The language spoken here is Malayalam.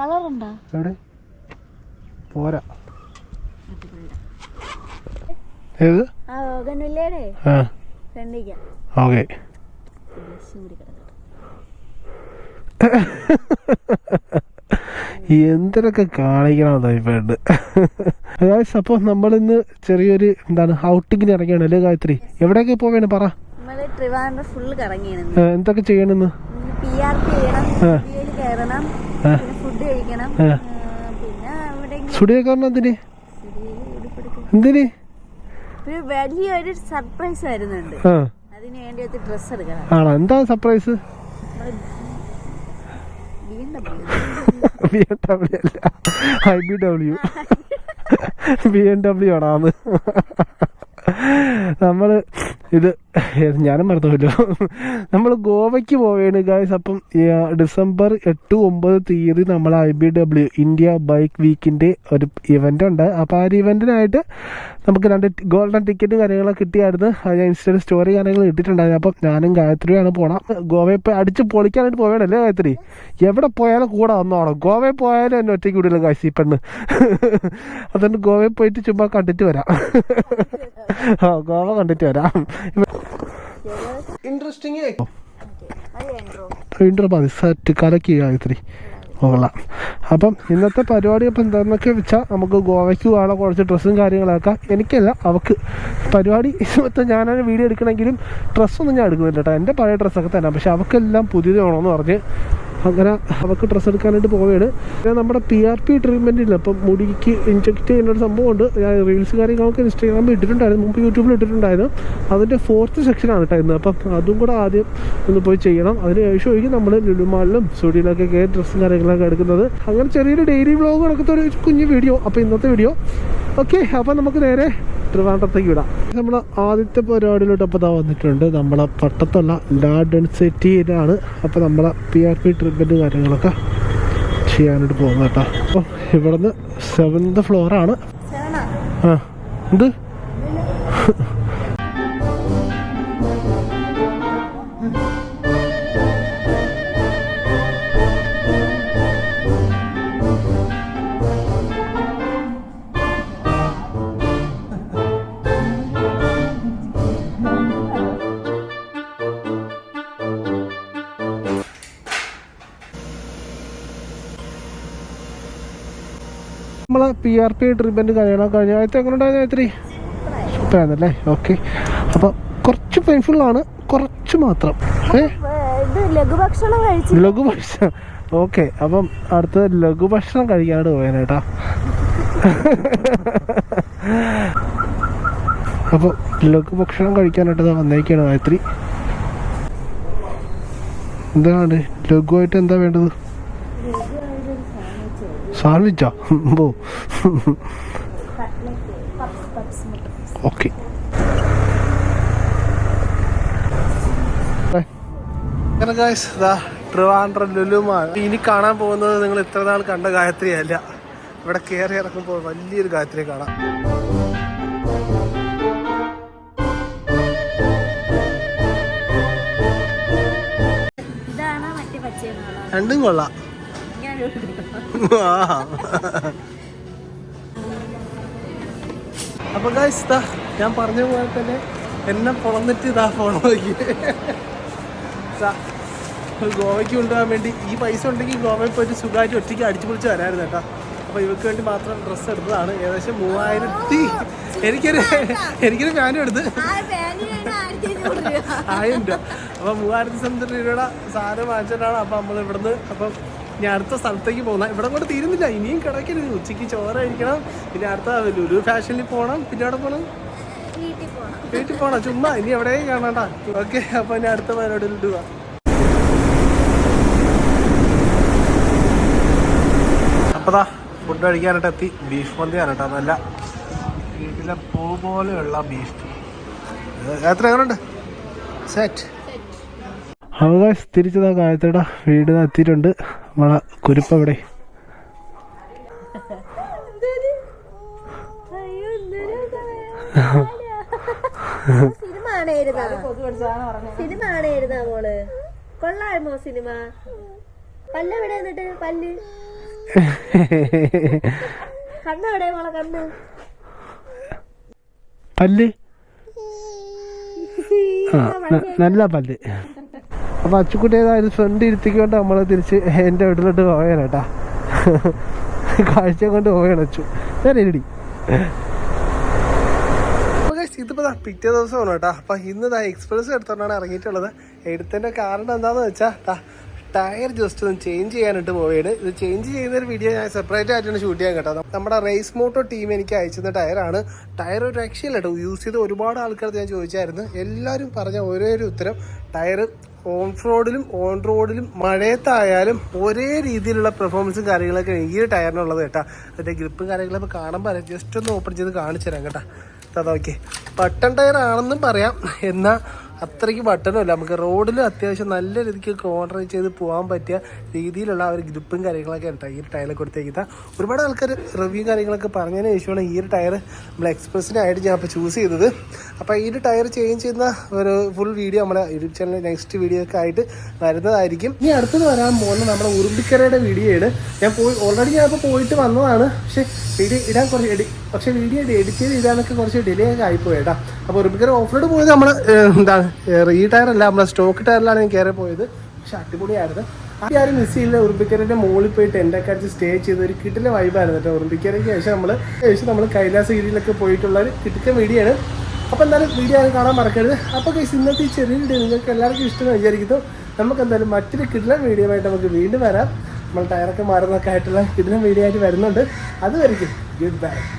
കളറുണ്ടോ? എവിടെ? പോരാ. ഏത്? ആ ഓഗനില്ലേടെ? ആ. കണ്ടിക്കാം ഓക്കെ. എന്തിനൊക്കെ കാണിക്കണം ഇപ്പോഴുണ്ട് അപ്പോൾ നമ്മളിന്ന് ചെറിയൊരു എന്താണ് ഔട്ടിങ്ങിന് ഇറങ്ങിയാണ് അല്ലേ ഗായത്രി? എവിടെയൊക്കെ പോവേണ്? പറ. എന്തൊക്കെ ചെയ്യണമെന്ന് ഫുഡ് കഴിക്കണം. പിന്നെ എന്തിന്? എന്തിന്? ഒരു വലിയൊരു സർപ്രൈസ് അതിന് വേണ്ടി എടുക്കണം. ആണോ? എന്താ സർപ്രൈസ് ബി എം ഡബ്ല്യു അല്ല. I B W B M W ആണാന്ന് നമ്മൾ ഇത് ഞാനും മറന്നുപോയല്ലോ. നമ്മൾ ഗോവയ്ക്ക് പോവുകയാണ് ഗായ്സ് അപ്പം ഡിസംബർ എട്ട് ഒമ്പത് തീയതി നമ്മൾ I B W India bike വീക്കിന്റെ ഒരു ഇവന്റ് ഉണ്ട് അപ്പോൾ ആ ഒരു ഇവന്റിനായിട്ട് നമുക്ക് രണ്ട് ഗോൾഡൻ ടിക്കറ്റ് കാര്യങ്ങളൊക്കെ കിട്ടിയായിരുന്നു. ഞാൻ ഇൻസ്റ്റയിൽ സ്റ്റോറി കാര്യങ്ങൾ ഇട്ടിട്ടുണ്ടായിരുന്നു. അപ്പം ഞാനും ഗായത്രിയാണ് പോണം. ഗോവയിൽ പോയി അടിച്ച് പൊളിക്കാനായിട്ട് പോവേണല്ലേ ഗായത്രി? എവിടെ പോയാലും കൂടെ വന്നോണം. ഗോവയിൽ പോയാലും എന്നെ ഒറ്റയ്ക്ക് വിടില്ല ഗായ്സ് ഈ പെണ്ണ്. അതുകൊണ്ട് ഗോവയിൽ പോയിട്ട് ചുമ്മാ കണ്ടിട്ട് വരാം. ഗോവ കണ്ടിട്ട് വരാം. ഇൻട്രസ്റ്റിംഗ് വേണ്ടോ മതി. സെറ്റ് കലക്കി ഗായത്രി. കൊള്ളാം. അപ്പം ഇന്നത്തെ പരിപാടി അപ്പം എന്താണെന്നൊക്കെ വെച്ചാൽ നമുക്ക് ഗോവയ്ക്ക് പോകാനുള്ള കുറച്ച് ഡ്രസ്സും കാര്യങ്ങളൊക്കെ. എനിക്കല്ല അവക്ക് പരിപാടി മൊത്തം ഞാനൊരു വീഡിയോ എടുക്കണമെങ്കിലും ഡ്രസ്സൊന്നും ഞാൻ എടുക്കുന്നില്ല കേട്ടോ എന്റെ പഴയ ഡ്രസ്സൊക്കെ തന്നെ. പക്ഷെ അവക്കെല്ലാം പുതിയത് വേണമെന്ന് പറഞ്ഞ് അങ്ങനെ അവക്ക് ഡ്രസ്സ് എടുക്കാനായിട്ട് പോവുകയാണ് പിന്നെ നമ്മുടെ പി ആർ പി ട്രീറ്റ്മെന്റ് ഇല്ല അപ്പം മുടിക്ക് ഇഞ്ചെക്ട് ചെയ്യുന്ന ഒരു സംഭവമുണ്ട് ഞാൻ റീൽസ് കാര്യങ്ങളൊക്കെ ഇൻസ്റ്റാഗ്രാമിൽ ഇട്ടിട്ടുണ്ടായിരുന്നു മുമ്പ് യൂട്യൂബിൽ ഇട്ടിട്ടുണ്ടായിരുന്നു. അതിന്റെ ഫോർത്ത് സെക്ഷനാണ് കേട്ടോ ഇന്ന്. അപ്പം അതും കൂടെ ആദ്യം ഒന്ന് പോയി ചെയ്യണം. അതിന് ശേഷമായിരിക്കും നമ്മൾ ലുലുമാളിലും സ്റ്റുഡിയോയിലൊക്കെ കയറി ഡ്രസ്സും കാര്യങ്ങളൊക്കെ എടുക്കുന്നത്. അങ്ങനെ ചെറിയൊരു ഡെയിലി വ്ളോഗ് നടക്കുന്ന ഒരു കുഞ്ഞു വീഡിയോ അപ്പോൾ ഇന്നത്തെ വീഡിയോ ഓക്കെ അപ്പം നമുക്ക് നേരെ ട്രിവാൻഡ്രത്തേക്ക് വിടാം. നമ്മൾ ആദ്യത്തെ പരിപാടിയിലോട്ട് അപ്പോൾ ഇതാ വന്നിട്ടുണ്ട്. നമ്മളെ പട്ടത്തുള്ള ലാ ഡെൻസിറ്റിയിലാണ് അപ്പോൾ നമ്മളെ പി ആർ പി ട്രീറ്റ്മെന്റ് കാര്യങ്ങളൊക്കെ ചെയ്യാനായിട്ട് പോകുന്നത് കേട്ടോ. അപ്പോൾ ഇവിടുന്ന് സെവൻത് ഫ്ലോറാണ് ആ? എന്ത്? നമ്മളെ പി ആർ പി ട്രീറ്റ്മെന്റ് കാര്യങ്ങളൊക്കെ കഴിഞ്ഞ. ആഴ്ച എങ്ങനെ ഉണ്ടായിരുന്നു ഇത്തിരി സൂപ്പറായിരുന്നല്ലേ? ഓക്കെ അപ്പോൾ കുറച്ച് പെയിൻഫുള്ളാണ് കുറച്ച് മാത്രം. ഏ? ലഘുഭക്ഷണം ഓക്കെ അപ്പം അടുത്ത ലഘുഭക്ഷണം കഴിക്കാനായിട്ട് പോയാനേട്ടാ. അപ്പോൾ ലഘുഭക്ഷണം കഴിക്കാനായിട്ട് വന്നേക്കാണ് ഗായത്രി. എന്താണ്? ലഘുവായിട്ട് എന്താ വേണ്ടത്? സാൻഡ്വിച്ചാ ഓ ഓക്കെ. ട്രിവാൻഡ്രം ലുലുമാൾ ഇനി കാണാൻ പോകുന്നത് നിങ്ങൾ ഇത്ര നാൾ കണ്ട ഗായത്രി അല്ല ഇവിടെ കയറി ഇറക്കുമ്പോൾ വലിയൊരു ഗായത്രി കാണാം. രണ്ടും കൊള്ളാം. അപ്പൊ ഗായ്സ് താ ഞാൻ പറഞ്ഞ പോലെ തന്നെ എന്നെ പൊളന്നിട്ട് ഇതാ ഫോൺ നോക്കി. ഗോവയ്ക്ക് കൊണ്ടുപോകാൻ വേണ്ടി ഈ പൈസ ഉണ്ടെങ്കിൽ ഗോവയിൽ പോയിട്ട് സുഖമായിട്ട് ഒറ്റയ്ക്ക് അടിച്ചു പൊളിച്ച് വരായിരുന്നു കേട്ടോ. അപ്പൊ ഇവർക്ക് വേണ്ടി മാത്രം ഡ്രസ്സ് എടുത്തതാണ്. ഏകദേശം മൂവായിരത്തി എനിക്കൊരു എനിക്കൊരു ഫാനും എടുത്ത്. ആയിരം രൂപ. അപ്പൊ മൂവായിരത്തി സംതിങ് രൂപയുടെ സാധനം വാങ്ങിച്ചിട്ടാണ് അപ്പൊ നമ്മൾ ഇവിടുന്ന് അപ്പം ഇനി അടുത്ത സ്ഥലത്തേക്ക് പോകുന്ന ഇവിടെ കൊണ്ട് തീരുന്നില്ല. ഇനിയും കിടക്കരുത്. ഉച്ചയ്ക്ക് ചോറ് കഴിക്കണം പിന്നെ അടുത്ത ലുലു ഫാഷനിൽ പോകണം പിന്നെ അവിടെ പോകണം വീട്ടിൽ പോകണം ചുമ്മാ. ഇനി എവിടെയും കാണണ്ട. ഓക്കെ. അപ്പൊ ഇനി അടുത്ത പരിപാടിയിൽ ഇടുക അപ്പതാ ഫുഡ് കഴിക്കാനായിട്ട് എത്തി. ബീഫ് മന്തിയാണ് കേട്ടോ. നല്ല വീട്ടിലെ പൂ പോലെയുള്ള ബീഫ് എത്ര എങ്ങനെയുണ്ട് സെറ്റ് അവകാശ് തിരിച്ചതാ കാലത്തേടാ വീട് എത്തിയിട്ടുണ്ട് നമ്മളെ കുരുപ്പ് അവിടെ സിനിമ ആണേരുന്നാ മോൾ. കൊള്ളാമോ സിനിമ? പല്ല് എവിടെ എന്നിട്ട് പല്ല്? കണ്ണ് എവിടെ മോളെ കണ്ണ്. പല്ല്? നല്ല പല്ല്. അപ്പൊ അച്ചുക്കുട്ടി ഏതായാലും ഫ്രണ്ട് ഇരുത്തിക്കൊണ്ട് നമ്മളെ തിരിച്ച് എന്റെ വീട്ടിലോട്ട് പോയാലേട്ടാ കാഴ്ച കൊണ്ട് പോയാണ് അച്ചു. നേരെ ഇടി ഇതിപ്പോ ദാ പിറ്റേ ദിവസമാണ് കേട്ടോ. അപ്പൊ ഇന്ന് ദാ എക്സ്പ്രസ് എടുത്തോണ്ടാണ് ഇറങ്ങിയിട്ടുള്ളത്. എടുത്തതിന്റെ കാരണം എന്താന്ന് വെച്ചാ ദാ ടയർ ജസ്റ്റ് ഒന്ന് ചേഞ്ച് ചെയ്യാനായിട്ട് പോവുകയാണ്. ഇത് ചേഞ്ച് ചെയ്യുന്ന ഒരു വീഡിയോ ഞാൻ സെപ്പറേറ്റ് ആയിട്ടാണ് ഷൂട്ട് ചെയ്യാൻ കേട്ടോ. നമ്മുടെ റേസ് മോട്ടോ ടീം എനിക്ക് അയച്ചിരുന്ന ടയറാണ് ടയർ ഒരു രക്ഷയില്ല കേട്ടോ. യൂസ് ചെയ്ത് ഒരുപാട് ആൾക്കാർ ഞാൻ ചോദിച്ചായിരുന്നു. എല്ലാവരും പറഞ്ഞ ഒരേ ഒരു ഉത്തരം ടയർ ഓൺ റോഡിലും ഓൺ റോഡിലും മഴയത്തായാലും ഒരേ രീതിയിലുള്ള പെർഫോമൻസും കാര്യങ്ങളൊക്കെ ഈ ടയറിനുള്ളത് കേട്ടോ. അതിന്റെ ഗ്രിപ്പും കാര്യങ്ങളൊക്കെ കാണുമ്പോൾ ജസ്റ്റ് ഒന്ന് ഓപ്പൺ ചെയ്ത് കാണിച്ചു തരാം കേട്ടോ. അതാ ഓക്കെ ബട്ടൺ ടയർ ആണെന്നും പറയാം. എന്നാൽ അത്രയ്ക്ക് ബട്ടനുമല്ല നമുക്ക് റോഡിൽ അത്യാവശ്യം നല്ല രീതിക്ക് കോൺട്രോ ചെയ്ത് പോകാൻ പറ്റിയ രീതിയിലുള്ള ഒരു ഗ്രിപ്പും കാര്യങ്ങളൊക്കെ ഉണ്ട്. ഈ ടയറിൽ കൊടുത്തേക്കുന്ന ഒരുപാട് ആൾക്കാർ റിവ്യൂ കാര്യങ്ങളൊക്കെ പറഞ്ഞതിന് ശേഷമാണ് ഈ ഒരു ടയർ നമ്മൾ എക്സ്പ്രസ്സിനായിട്ട് ഞാൻ അപ്പോൾ ചൂസ് ചെയ്തത്. അപ്പോൾ ഈ ഒരു ടയർ ചേഞ്ച് ചെയ്യുന്ന ഒരു ഫുൾ വീഡിയോ നമ്മുടെ യൂട്യൂബ് ചാനൽ നെക്സ്റ്റ് വീഡിയോ ഒക്കെ ആയിട്ട് വരുന്നതായിരിക്കും. ഇനി അടുത്തത് വരാൻ പോകുന്നത് നമ്മുടെ ഉറുമ്പിക്കരയുടെ വീഡിയോ ആണ്. ഞാൻ പോയി ഓൾറെഡി ഞാൻ ഇപ്പോൾ പോയിട്ട് വന്നതാണ്. പക്ഷേ വീഡിയോ ഇടാൻ കുറച്ച് എഡി പക്ഷേ വീഡിയോ എഡിറ്റ് ചെയ്ത് ഇടാനൊക്കെ കുറച്ച് ഡിലേ ഒക്കെ ആയിപ്പോയി കേട്ടോ. അപ്പോൾ ഉറുമ്പിക്കര ഓഫ് റോഡ് പോയത് നമ്മൾ എന്താണ് റീ ടയർ അല്ല നമ്മുടെ സ്റ്റോക്ക് ടയറിലാണ് ഞാൻ കയറി പോയത്. പക്ഷെ അടിപൊളിയായിരുന്നു. ആരും മിസ് ചെയ്യില്ല. ഉറുമ്പിക്കരന്റെ മുകളിൽ പോയിട്ട് ടെന്റൊക്കെ അടിച്ച് സ്റ്റേ ചെയ്ത് ഒരു കിട്ടിലെ വൈബായിരുന്നു കേട്ടോ. ഉറുമ്പിക്കരയ്ക്ക് ശേഷം നമ്മൾ ശേഷം നമ്മൾ കൈലാസഗിരിയിലൊക്കെ പോയിട്ടുള്ള ഒരു കിട്ടിക്കൻ ആണ് അപ്പോൾ എന്തായാലും വീഡിയോ ആരും കാണാൻ മറക്കരുത്. അപ്പോൾ കേസ് ഇന്നത്തെ ഈ ചെറിയ വീഡിയോ നിങ്ങൾക്ക് എല്ലാവർക്കും ഇഷ്ടമെന്ന് വിചാരിക്കുന്നു. നമുക്ക് എന്തായാലും മറ്റൊരു കിടിലൻ വീഡിയോ ആയിട്ട് നമുക്ക് വീണ്ടും വരാം. നമ്മൾ ടയറൊക്കെ മാറുന്നൊക്കെ ആയിട്ടുള്ള കിടിലൻ വീഡിയോ ആയിട്ട് വരുന്നുണ്ട്. അതുവരെയ്ക്കും ഗുഡ് ബൈ